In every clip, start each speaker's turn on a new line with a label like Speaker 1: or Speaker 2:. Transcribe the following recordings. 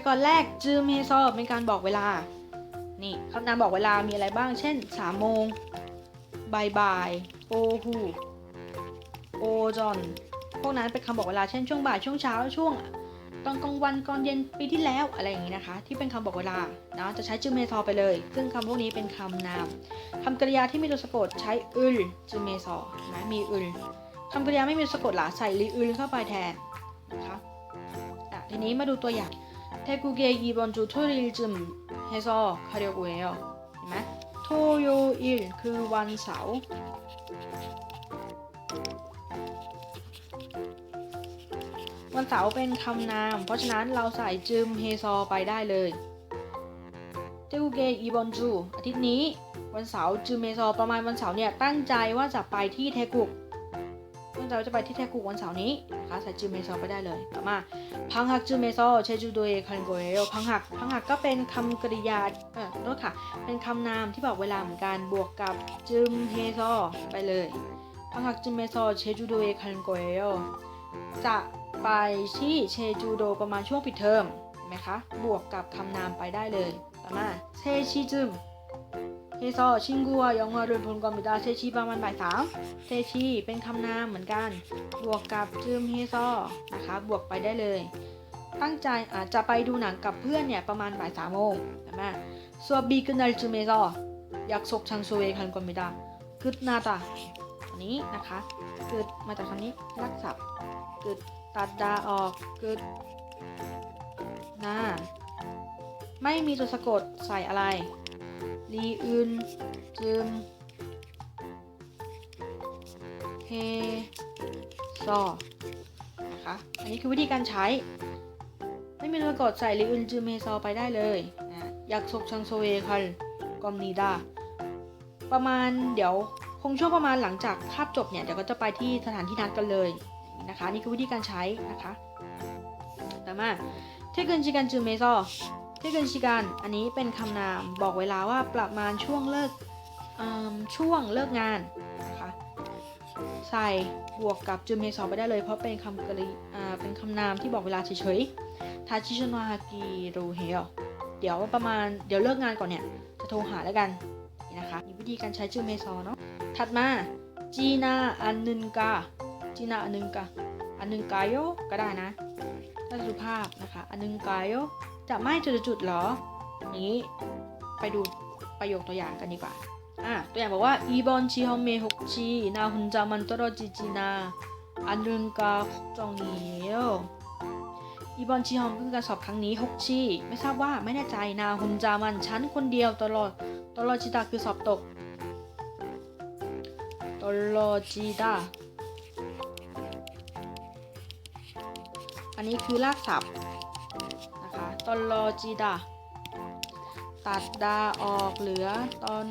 Speaker 1: ไว้ก่อนแรกจืมเฮซอเป็นการบอกเวลา นี่คำนามบอกเวลามีอะไรบ้าง เช่น3โมงบ่ายบ่ายโอฮูโอจอนพวกนั้นเป็นคำบอกเวลาเช่นช่วงบ่ายช่วงเช้าช่วงตอนกลางวันก่อนเย็นปีที่แล้วอะไรอย่างนี้นะคะ ที่เป็นคำบอกเวลานะจะใช้จืมเมซอไปเลย ซึ่งคำพวกนี้เป็นคำนามคำกริยาที่มีตัวสะกดใช้อึลจืมเมซอนะมีอึลคำกริยาไม่มีสะกดหลาใส่ลีอึลเข้าไปแทนนะคะะทีนี้มาดูตัวอย่าง 태국에 이번 주 토요일쯤 해서 가려고 해요. เห็นไหมโทโยอิลคือวันเสาร์วันเสาร์เป็นคำนาม เพราะฉะนั้นเราใส่จึมเฮซอไปได้เลยเทกุเกอีบอนจูอาทิตย์นี้วันเสาร์จึมเฮซอประมาณวันเสาร์เนี่ยตั้งใจว่าจะไปที่เทกุกตั้ง ใจว่าจะไปที่เทกุกวันเสาร์นี้นะคะใส่จึมเฮซอไปได้เลยต่อมาพังหักจืมเมโซเชจูโดเอคันโกเอโอพังหักพังหักก็เป็นคำกริยาเออโทษค่ะ เป็นคำนามที่บอกเวลาเหมือนกันบวกกับจืมเฮโซไปเลยพังหักจืมเมโซเชจูโดเอคันโกเอโอจะไปที่เชจูโดประมาณช่วงปิดเทอมเห็นไหมคะบวกกับคำนามไปได้เลยต่อมาเซชิจึม เฮโซชิงกัวยองฮารุนพลกอมิดาเซชิประมาณ บ่ายสามเซชิเป็นคำนามเหมือนกัน บวกกับจืมเฮซอนะคะ บวกไปได้เลย ตั้งใจอาจจะไปดูหนังกับเพื่อนเนี่ยประมาณบ่ายสามโมงใช่ไหมส่วนบีกนัลจืมเฮซออยากซกชังโซเวคันกอมิดากึดนาตาอันนี้นะคะกึดมาจากคำนี้รักศัพท์กึดตัดดาออกกึดนาไม่มีตัวสะกดใส่อะไร ลีอึนจึมเฮซอนะคะอันนี้คือวิธีการใช้ ไม่มีตัวกดใส่ลิอุนจูเมซอไปได้เลยนะยักษ์ซกชังโซเวคันกอมนีดาประมาณเดี๋ยวคงช่วงประมาณหลังจากคาบจบเนี่ยเดี๋ยวก็จะไปที่สถานที่นัดกันเลยนะคะนี่คือวิธีการใช้นะคะ ต่อมาเทคเกินชิกันจูเมซอเทคเกินชิกันอันนี้เป็นคำนามบอกเวลาว่าประมาณช่วงเลิกช่วงเลิกงานนะคะใส่บวกกับจูเมซอไปได้เลย เพราะเป็นคำกริเป็นคำนามที่บอกเวลาเฉยๆทาชิชโนฮากิโรเฮลเดี๋ยวประมาณเดี๋ยวเลิกงานก่อนเนี่ย จะโทรหาแล้วกันนี่นะคะมีวิธีการใช้จูเมซอเนาะถัดมาจีนาอันนึนกาจีนาอันนึนกาอันนึนกาโยก็ได้นะถ้าสุภาพนะคะ อันนึนกาโย จะไม่จุดๆหรอ นี้ ไปดูประโยคตัวอย่างกันดีกว่า อะ ตัวอย่างบอกว่าอีบอนชีฮองเมฮกชีนาฮุนจามันตโรจิจินาอันนึงกาจองเงียวอีบอนชีฮองเพื่อการสอบครั้งนี้ฮกชีไม่ทราบว่าไม่แน่ใจนาฮุนจามันฉันคนเดียวตลอดตลอดจิตาคือสอบตกตลอดจิตาอันนี้คือลากศัพท์ นะคะตลอจิตาตัดดาออกเหลือตอน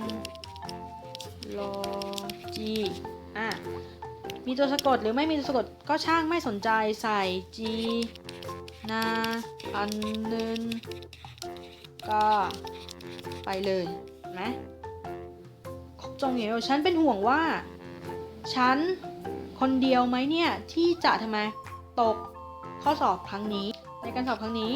Speaker 1: โลจีอะมีตัวสะกดหรือไม่มีตัวสะกดก็ช่างไม่สนใจใส่จีนาอันนึนก็ไปเลยนะจงเหยวฉันเป็นห่วงว่า ฉันคนเดียวไหมเนี่ย ที่จะทำไมตกข้อสอบครั้งนี้ ในการสอบครั้งนี้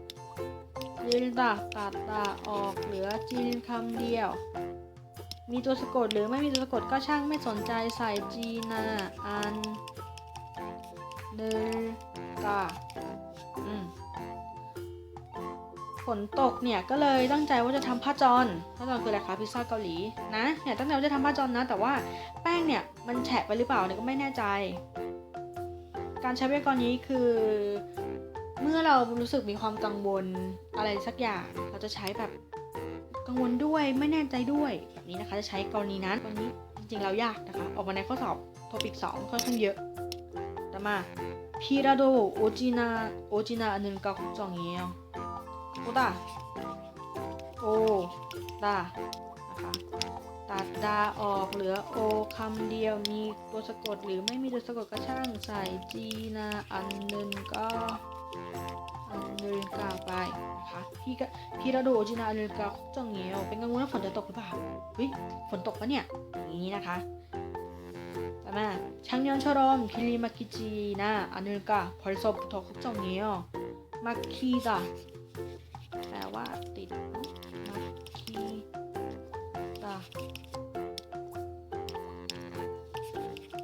Speaker 1: จิลดาตัดดาออกเหลือจิลคำเดียว มีตัวสะกดหรือไม่มีตัวสะกดก็ช่างไม่สนใจใส่จีนาอันเนกาฝนตกเนี่ยก็เลยตั้งใจว่าจะทำผ้าจอนผ้าจอนคืออะไรคะพิซซ่าเกาหลีนะเนี่ยตั้งใจว่าจะทำผ้าจอนนะ แต่ว่าแป้งเนี่ยมันแฉะไปหรือเปล่าเนี่ยก็ไม่แน่ใจ การใช้ไวยากรณ์นี้คือ เมื่อเรารู้สึกมีความกังวลอะไรสักอย่าง เราจะใช้แบบกังวลด้วยไม่แน่ใจด้วยแบบนี้นะคะ จะใช้กรณีนั้นกรณีจริงๆเรายากนะคะ ออกมาในข้อสอบทอปิกสองค่อนข้างเยอะแต่มาพีราโดโอจินาโอจินาอันนึ่งก็บจองเงี้ยโอตาโอตานะคะตัดดาออกเหลือโอคำเดียวมีตัวสะกดหรือไม่มีตัวสะกดก็ช่างใส่จีนาอันนึ่งก็ อันนึงกาไปนะคะพี่ก็พี่ระโดจีนาอันนึงกาจังเงี้ยวเป็นกังวลว่าฝนจะตกหรือเปล่าเฮ้ยฝนตกปะเนี่ยอย่างนี้นะคะต่อมาช่างยอนชรอมพิลิมาคิจีนาอันนึงกาพอลซอบทอกจังเงี้ยวมาคีดาแปลว่าติดนะมาคีดา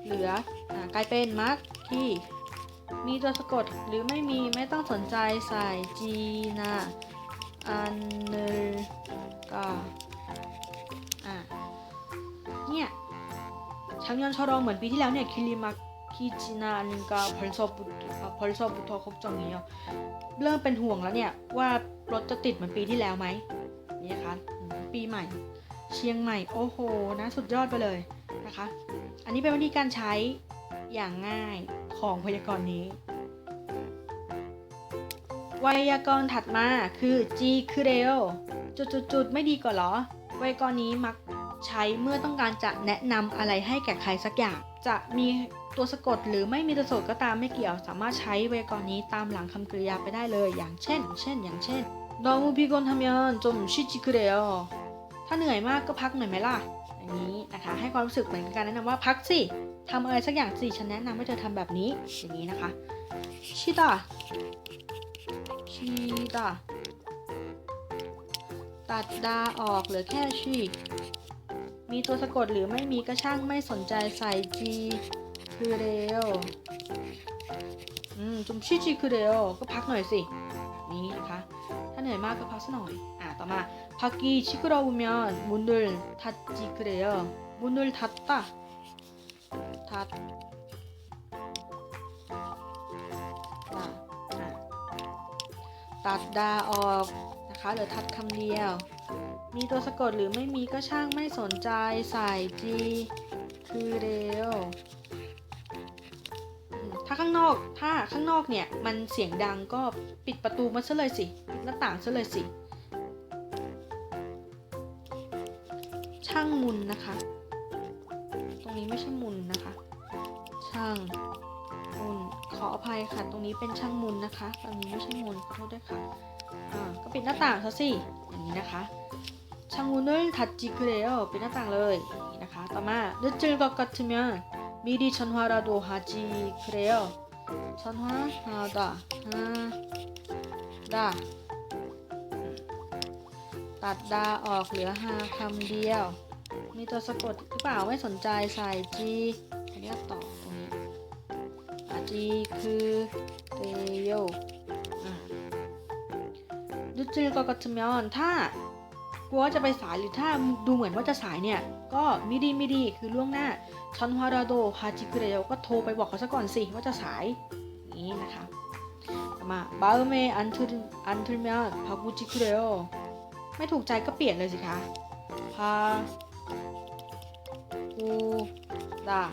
Speaker 1: เหลืออ่ากลายเป็นมาร์กที่ มีตัวสะกดหรือไม่มีไม่ต้องสนใจใส่จีนาอันเนลกาอะเนี่ยชังยนชอรองเหมือนปีที่แล้วเนี่ยคิริมาคิจินาอันนึกาพอลซอบุพอลซอบุทอคบจองเงี้ยเริ่มเป็นห่วงแล้วเนี่ยว่ารถจะติดเหมือนปีที่แล้วไหมนี่คะปีใหม่ เชียงใหม่โอ้โหนะสุดยอดไปเลยนะคะ อันนี้เป็นวิธีการใช้อย่างง่าย ของไวยากรณ์นี้ ไวยากรณ์ถัดมาคือ G คือเร็วจุดๆๆไม่ดีกว่าเหรอ ไวยากรณ์นี้มักใช้เมื่อต้องการจะแนะนำอะไรให้แก่ใครสักอย่าง จะมีตัวสะกดหรือไม่มีตัวสะกดก็ตามไม่เกี่ยว สามารถใช้ไวยากรณ์นี้ตามหลังคำกริยาไปได้เลย อย่างเช่น เช่น อย่างเช่น너무피곤하면좀쉬지그래요ถ้าเหนื่อยมากก็พักหน่อยไหมล่ะ อย่างนี้นะคะให้ความรู้สึกเหมือนการแนะนำว่าพักสิ ทำอะไรสักอย่างสิฉันแนะนำให้เธอทำแบบนี้อย่างนี้นะคะชิตาชีตาตัดดาออกเหลือแค่ชีมีตัวสะกดหรือไม่มีก็ช่างไม่สนใจใส่จีคือเร็วอืมจุมชีจีคือเร็วก็พักหน่อยสิ นี้นะคะ ถ้าเหนื่อยมากก็พักสักหน่อย อะต่อมาพักกี้ชิคุระวุเมียนมุนดุลทัดจีคือเร็วมุนดุลทัดตา ดดาออกนะคะเหลือทัดคำเดียว มีตัวสะกดหรือไม่มีก็ช่างไม่สนใจใส่จีคือเร็ว ถ้าข้างนอกถ้าข้างนอกเนี่ย มันเสียงดังก็ปิดประตูมันซะเลยสิปิดหน้าต่างซะเลยสิ ช่างมุนนะคะ ไม่ใช่มุนนะคะ ช่างมุน ขออภัยค่ะ ตรงนี้เป็นช่างมุนนะคะตรงนี้ไม่ใช่มุนขอโทษด้วยค่ะ อ่า ก็ปิดหน้าต่างซะสิ อย่างนี้นะคะ ช่างมุนเนทัดจิคือเรโอปิดหน้าต่างเลย อย่างนี้นะคะ ต่อมา늦을것같으면미리전화라도하지그래요전화하다하다 ตัดดาออกเหลือหาคำเดียว มีตัวสะกดหรือเปล่าไม่สนใจใส่จีอันนี้ก็ต่อตรงนี้อาจีคือเตโยดูจือก็กระทมอนถ้ากลัวจะไปสายหรือถ้าดูเหมือนว่าจะสายเนี่ย ก็มิดีมิดีคือล่วงหน้าชันฮาราโดฮาจิคุเรโยก็โทรไปบอกเขาซะก่อนสิว่าจะสายนี้นะคะมาบาเมอันทึอันทึเมอนพากุจิคุเรโยไม่ถูกใจก็เปลี่ยนเลยสิคะพา กูด่า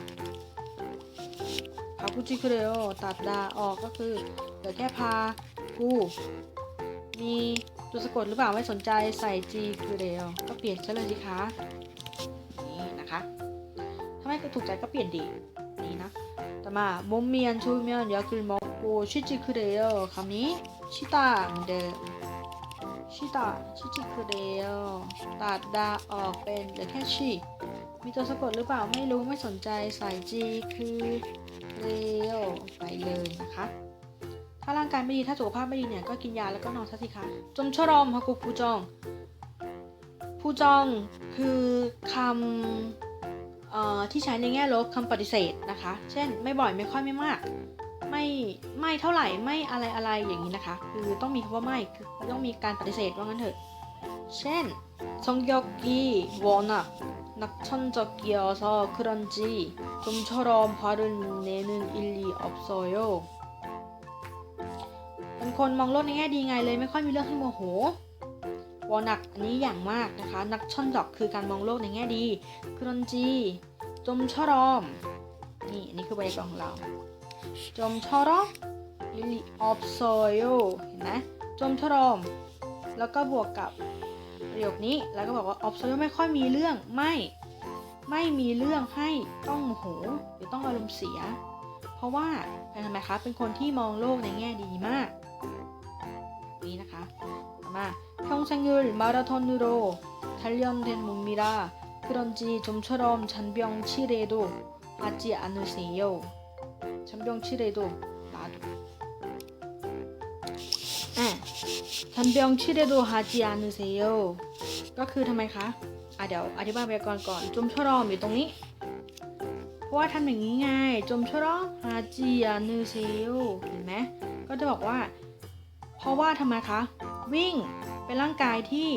Speaker 1: พาคุจิคุเรโอตัดดาออกก็คือเดี๋ยวแค่พากูมีตัวสะกดหรือเปล่าไม่สนใจใส่จีคือเดียวก็เปลี่ยนซะเลยสิคะนี่นะคะถ้าไม่ถูกใจก็เปลี่ยนดีนี่นะต่อมามุมเมียนชูเมียนยาคือมอกโกชิจิคือเดียวคำนี้ชิตาเหมอเดิ ชิตาชิจิคือเดียวตัดดาออกเป็นเหลือแค่ชีมีตัวสะกดหรือเปล่าไม่รู้ไม่สนใจใส่จีคือเรียวไปเลยนะคะ ถ้าร่างกายไม่ดีถ้าสุขภาพไม่ดีเนี่ยก็กินยาแล้วก็นอนซะสิคะจมชรอมฮากุผู้จองผู้จองคือคำเอ่อที่ใช้ในแง่ลบคำปฏิเสธนะคะ เช่น ไม่บ่อยไม่ค่อยไม่มาก ไม่ไม่เท่าไหร่ไม่อะไรอะไรอย่างนี้นะคะ คือต้องมีคำว่าไม่คือต้องมีการปฏิเสธว่างั้นเถอะ เช่นชงยอกกีวอนักนักช่อนจอกเกียซอครันจีจุมชรอมพารุนเนนึนอิลีออฟโซโยเป็นคนมองโลกในแง่ดีไงเลยไม่ค่อยมีเรื่องให้โมโหวอนักอันนี้อย่างมากนะคะ นักช่อนดอกคือการมองโลกในแง่ดีครันจีจมชรอมนี่อันนี้คือใบกองของเรา 좀처럼 일리 없어요. เห็นไหม 좀처럼 แล้วก็บวกกับประโยคนี้แล้วก็บอกว่า 없어요 ไม่ค่อยมีเรื่องไม่ ไม่มีเรื่องให้ต้องโมโหหรือต้องอารมณ์เสีย เพราะว่าเป็นทำไมคะเป็นคนที่มองโลกในแง่ดีมากนี่นะคะต่อมา 평생을 마라톤으로 단련된 몸이라 그런지 좀처럼 잔병치레도 하지 않으세요. 잔병치레도 나도. 아, 잔병치레도 하지 않으세요. ก็คือทำไมคะ อ่ะเดี๋ยวอธิบายไว้ก่อนก่อนจุมชรอมอยู่ตรงนี้ เพราะว่าทำอย่างนี้ไงจุมชรอมฮาจิอานึเซโยเห็นไหมก็จะบอกว่า เพราะว่าทำไมคะ วิ่งเป็นร่างกายที่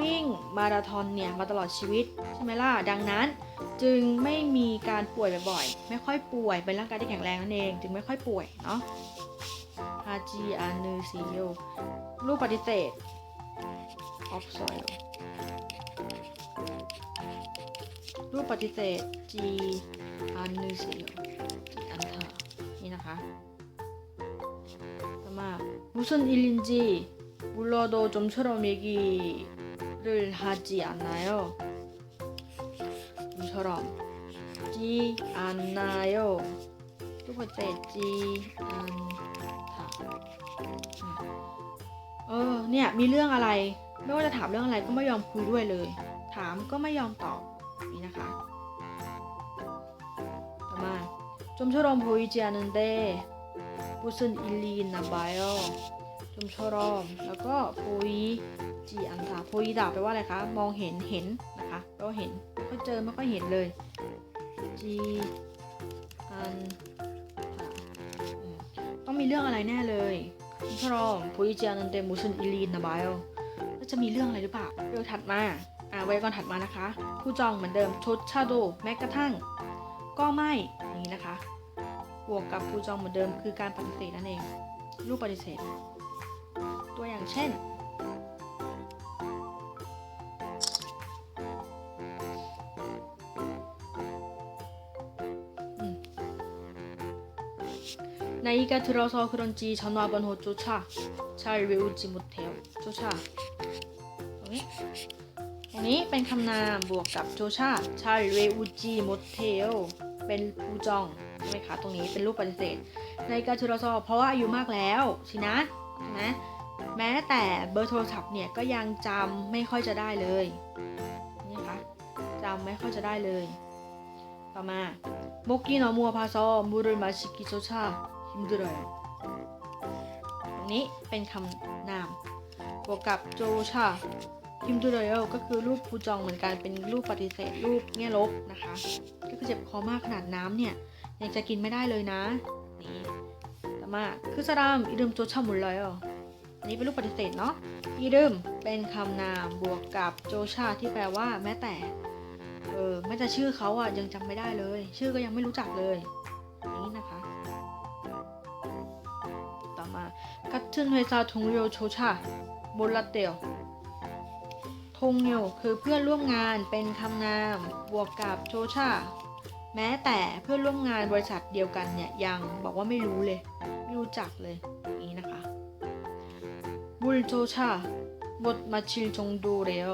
Speaker 1: วิ่งมาราธอนเนี่ยมาตลอดชีวิตใช่ไหมล่ะ ดังนั้น จึงไม่มีการป่วยบ่อยๆ ไม่ค่อยป่วย เป็นร่างกายที่แข็งแรงนั่นเอง จึงไม่ค่อยป่วยเนาะฮาจิอานึเซโยรูปปฏิเสธ of soil รูปปฏิเสธ G อันนึเซียว G อันเธอนี่นะคะต่อมา 무슨 일인지 몰라도 좀처럼 얘기를 하지 않나요? 좀처럼 G 않나요? รูปปฏิเสธ G อันเธอเออเนี่ยมีเรื่องอะไร ไม่ว่าจะถามเรื่องอะไรก็ไม่ยอมคุยด้วยเลย ถามก็ไม่ยอมตอบนี่นะคะต่อมา 좀처럼 보이지 않은데 무슨 일이 있나 봐요 좀처럼 แล้วก็ 보이지 않다 보이다 แปลว่าอะไรคะ มองเห็นเห็น นะคะ ก็เห็นก็เจอไม่ค่อยเห็นเลยจีกันต้องมีเรื่องอะไรแน่เลยคุณพรอมพุยเจียนันเตมูชนอิลีนนะบายแล้จะมีเรื่องอะไรหรือเปล่าเรื่องถัดมาอ่าไว้ก่อนถัดมานะคะ ผู้จองเหมือนเดิมชดชาโดแม้กระทั่ง ก็ไม่นี่นะคะบวกกับผู้จองเหมือนเดิมคือการปฏิเสธนั่นเองรูปปฏิเสธ ตัวอย่างเช่น 나이가 들어서 그런지 전화번호조차 잘 외우지 못해요. 조차. ตรงนี้ ตรงนี้เป็นคำนามบวกกับโจชาชาเวอุจิโมเทลเป็นผู้จองใช่ไหมคะ ตรงนี้เป็นรูปปฏิเสธ ในการทุรซอเพราะว่าอายุมากแล้วสินะใช่ไหมแม้แต่เบอร์โทรศัพท์เนี่ยก็ยังจำไม่ค่อยจะได้เลยนี่คะจำไม่ค่อยจะได้เลย ต่อมาโมกินอมัวพาซอมูรุมาชิกิโจชา ฮิมดุโรตรงนี้เป็นคำนาม บวกกับโจชาฮิมดูโรยก็คือรูปฟูจองเหมือนกันเป็นรูปปฏิเสธรูปแง่ลบนะคะ ก็คือเจ็บคอมากขนาดน้ำเนี่ยยังจะกินไม่ได้เลยนะนี่ต่อมาคือสรามอีดึมโจชามุลเลยอันนี้เป็นรูปปฏิเสธเนาะอีดึมเป็นคำนามบวกกับโจชาที่แปลว่า แม้แต่เออแม้แต่ชื่อเขาอะยังจำไม่ได้เลย ชื่อก็ยังไม่รู้จักเลย มากัตเทนเฮซาทงโยโชชาโมลาเตลทงโยคือเพื่อนร่วมงานเป็นคำนามบวกกับโชชาแม้แต่เพื่อนร่วมงานบริษัทเดียวกันเนี่ยยังบอกว่าไม่รู้เลย ไม่รู้จักเลยอย่างนี้นะคะมูลโชชาบทมาชิลจงดูเรโอ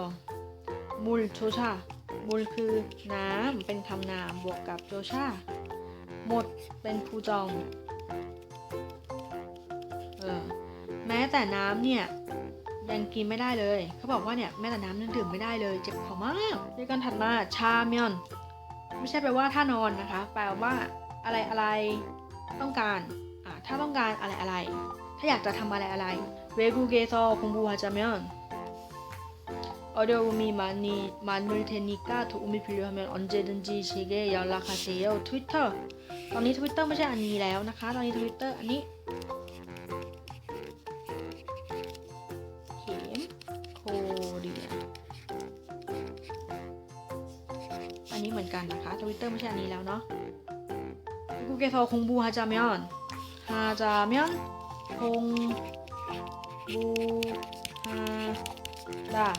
Speaker 1: มูลโชชามูลคือน้ำเป็นคำนามบวกกับโชชาหมดเป็นคูจอง ออแม้แต่น้ำเนี่ยยังกินไม่ได้เลย เขาบอกว่าเนี่ยแม้แต่น้ำยังดื่มไม่ได้เลย เจ็บคอมากด้วยกันถัดมาชาเมียนไม่ใช่แปลว่าถ้านอนนะคะ แปลว่าอะไรอะไรต้องการอ่าถ้าต้องการอะไรอะไร ถ้าอยากจะทำอะไรอะไรเวกูเกโซคงบูฮาจาเมยอนออเดอมีมานีมานูเทนิก้าถูกมีพิลเมนออนเจดันจีเชเกยาลาคาเซลทวิตเตอร์ตอนนี้ทวิตเตอร์ไม่ใช่อันนี้แล้วนะคะ ตอนนี้ทวิตเตอร์อันนี้ นนี้เหมือนกันนะคะทวิตเตอร์ไม่ใช่อันนี้แล้วเนาะกูเกทอคงบูฮาจามยอนฮาจามยอนคงบูฮาดา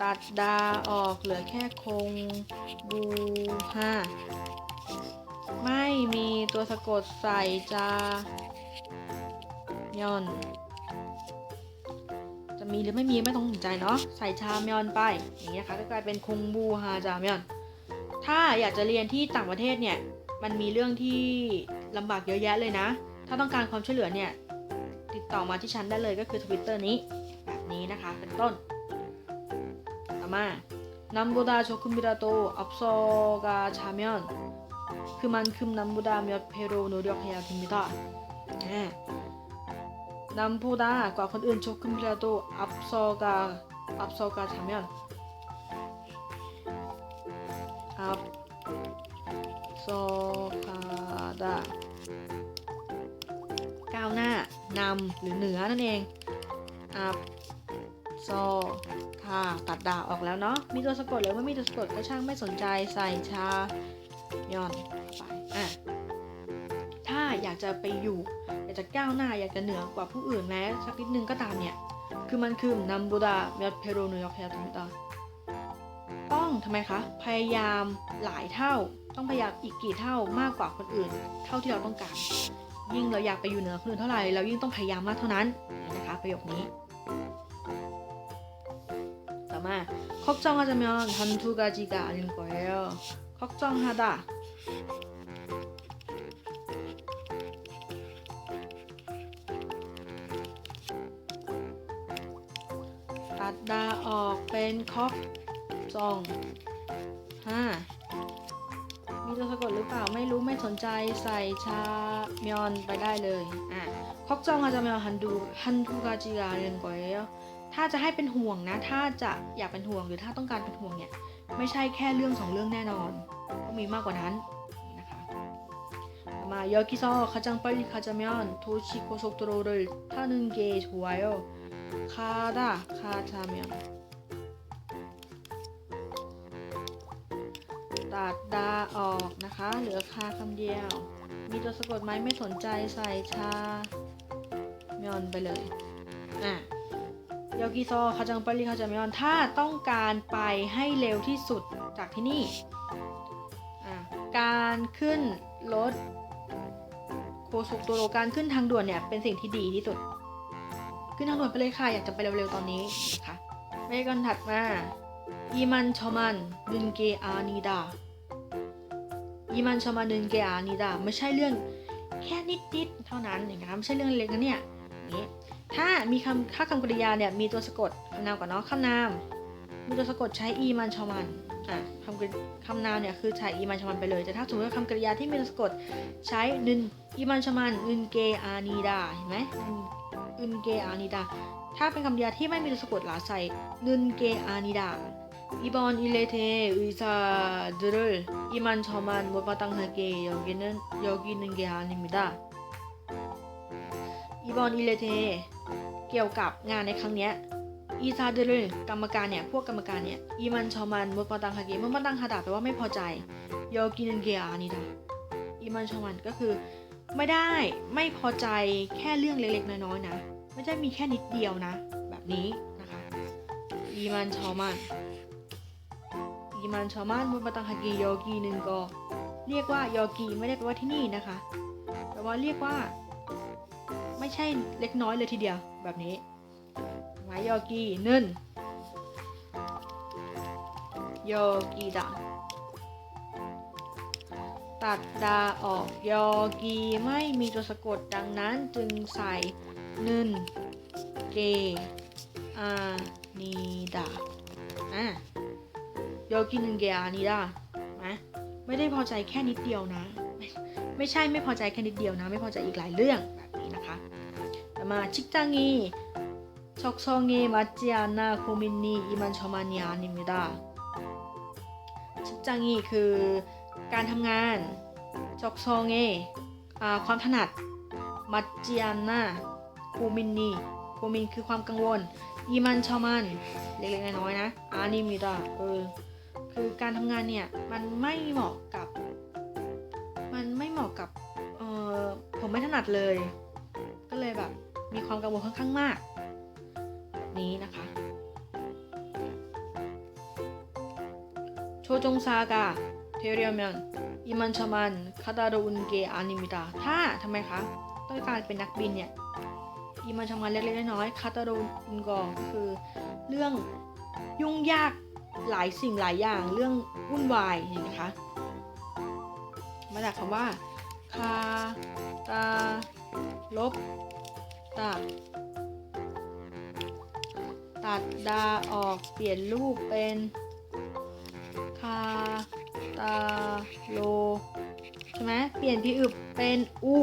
Speaker 1: ตัดดาออกเหลือแค่คงบูฮาไม่มีตัวสะกดใส่จายอนะมีหรือไม่มีไม่ต้องสนใจเนาะใส่ชามยอนไป อย่างเงี้ยค่ะจะกลายเป็นคงบูฮาจามยอน ถ้าอยากจะเรียนที่ต่างประเทศเนี่ยมันมีเรื่องที่ลำบากเยอะแยะเลยนะ ถ้าต้องการความช่วยเหลือเนี่ยติดต่อมาที่ฉันได้เลยก็คือทวิตเตอร์นี้แบบนี้นะคะเป็นต้น ต่อมานัมบูดาโชคุมิราโตอับโซกาชามยอนคือมันคือนัมบูดามยอเพโรโนเดียกเฮลทิมิตา 조금이라도 앞서가 앞서가 자면 앞서가다 ก้าวหน้านำหรือเหนือนั่นเอง อัพโซค่ะ ตัดดาออกแล้วเนาะ มีตัวสะกดหรือไม่มีตัวสะกดก็ช่างไม่สนใจใส่ชา ย่อนไปอ่ะ ถ้าอยากจะไปอยู่ อย ากจะก้าวหน้า อยากจะเหนือกว่าผู้อื่นแม้สักนิดนึงก็ตามเนี่ย คือมันคือนัมบูดาเมดเพโรนิยอกเฮลทัมตาต้องทำไมคะ พยายามหลายเท่า ต้องพยายามอีกกี่เท่ามากกว่าคนอื่น เท่าที่เราต้องการ ยิ่งเราอยากไปอยู่เหนือคนอื่นเท่าไหร่เรายิ่งต้องพยายามมากเท่านั้นนะคะ ประโยคนี้ ต่อมา 걱정하자면 한두 가지가 아닐 거예요. 걱정하다. ดาออกเป็นคอฟสองห้ามีตัวสะกดหรือเปล่าไม่รู้ไม่สนใจใส่ชาเมียนไปได้เลยอะคอกจองอาจจะย์มยนฮันดูฮันดูกาจิราเรียนก่อนแล้วถ้าจะให้เป็นห่วงนะ ถ้าจะอยากเป็นห่วงหรือถ้าต้องการเป็นห่วงเนี่ย ไม่ใช่แค่เรื่องสองเรื่องแน่นอนก็มีมากกว่านั้นนะคะมาโยกิโซอคาจังปาริคาจามยอนโทชิโคโซโตโรเดลท่านึงเกจหัวโย 가다 가자면 ตัดดาออกนะคะ เหลือคาคำเดียว มีตัวสะกดไหมไม่สนใจใส่ชามยอนไปเลยอ่ะยอกิโซคาจังปาริคาจามยอนถ้าต้องการไปให้เร็วที่สุดจากที่นี่อ่ะการขึ้นรถโคสุกโตโรการขึ้นทางด่วนเนี่ยเป็นสิ่งที่ดีที่สุด ขึ้นทางด่วนไปเลยค่ะ อยากจะไปเร็วๆตอนนี้นะคะไม่กันถัดมาอีมันชอมันดึนเกอานีดาอีมันชอมันดึนเกอานีดาไม่ใช่เรื่องแค่นิดๆเท่านั้นอย่างนี้ไม่ใช่เรื่องเล็กนะเนี่ยนี้ถ้ามีคำค่าคำกริยาเนี่ยมีตัวสะกดคำนามก่อนเนาะคำนาม มีตัวสะกดใช้อีมันชอมัน อ่ะคำกริคำนามเนี่ยคือใช้อีมันชอมันไปเลย แต่ถ้าสมมติว่าคำกริยาที่มีตัวสะกดใช้นึนอีมันชอมันอึนเกอานีดาเห็นไหมอึนเกอานีดา ถ้าเป็นคำกริยาที่ไม่มีตัวสะกดหลาใส่นึนเกอานิดา 이번 일레테의 의사들을 이만저만 못마땅하게 여기는 여기는 게 아닙니다. 이번 일레테에 เกี่ยวกับงานในครั้งเนี้ย อีซาเดลกรรมการเนี่ย พวกกรรมการเนี่ย อีมันชอมันมุตปตังฮาเกมุตปตังฮาดาแปลว่าไม่พอใจโยกินเกียอานิดาอีมันชอมันก็คือ ไม่ได้ไม่พอใจแค่เรื่องเล็กๆน้อยๆนะ ไม่ได้มีแค่นิดเดียวนะ แบบนี้นะคะอีมันชอมันอีมันชอมันมุตปตังฮาเกยกีนึงก็เรียกว่ายอกีไม่ได้แปลว่าที่นี่นะคะ แต่ว่าเรียกว่า ไม่ใช่เล็กน้อยเลยทีเดียวแบบนี้ หมายยอกีนึ่นยอกีดาตัดดาออกยอกีไม่มีตัวสะกดดังนั้นจึงใส่นึ่นเกอานีดาอ่ะยอกีนึนเกอานีดานะไม่ได้พอใจแค่นิดเดียวนะ ไม่ไม่ใช่ไม่พอใจแค่นิดเดียวนะ ไม่พอใจอีกหลายเรื่องแบบนี้นะคะ 아마 직장이 적성에 맞지 않아 고민이 이만저만이 아닙니다. 직장이 คือการทำงาน 적성에 อ่าความถนัด 맞지 않아 고민이 고민 คือความกังวล 이만저만 เล็กๆน้อยๆนะ 아닙니다. เออคือการทำงานเนี่ย มันไม่เหมาะกับ มันไม่เหมาะกับ เออผมไม่ถนัดเลย ก็เลยแบบมีความกังวลค่อนข้างมากแบบ นี้นะคะ โชจงซากะเทเรียมนอิมันชมันคาดาโรุนเกอานิมิดาถ้าทำไมคะต้องการเป็นนักบินเนี่ยอีมันชำงานเล็กๆน้อยๆคาตาโรอุนกอก็คือเรื่องยุ่งยากหลายสิ่งหลายอย่างเรื่องวุ่นวายอย่างนี้นะคะ มาจากคำว่าคาตาลบตา ตัดดาออกเปลี่ยนรูปเป็นคาตาโลใช่ไหมเปลี่ยนพีอึบเป็นอู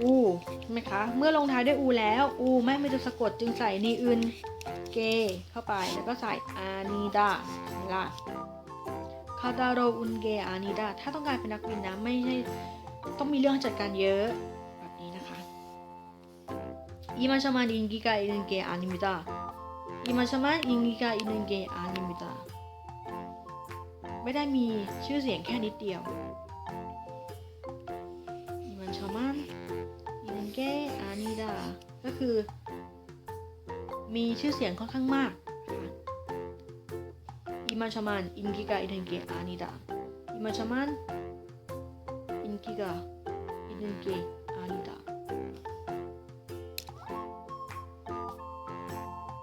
Speaker 1: อูใช่ไหมคะ เมื่อลงท้ายด้วยอูแล้ว อูไม่มีตัวสะกดจึงใส่นีอึนเก เข้าไปแล้วก็ใส่อานีดาเห็นไหมล่ะคาตาโรอุนเกอานีดาถ้าต้องการเป็นนักบินนะไม่ใช่ต้องมีเรื่องจัดการเยอะแบบนี้นะคะ 이만저만 인기가 있는 게 아닙니다. 이만저만 인기가 있는 게 아닙니다. ไม่ได้มีชื่อเสียงแค่นิดเดียว이만저만 있는 게 아니다. ก็คือ มีชื่อเสียงค่อนข้างมาก이만저만 인기가 있는 게 아니다. 이만저만 인기가 있는 게 아니다.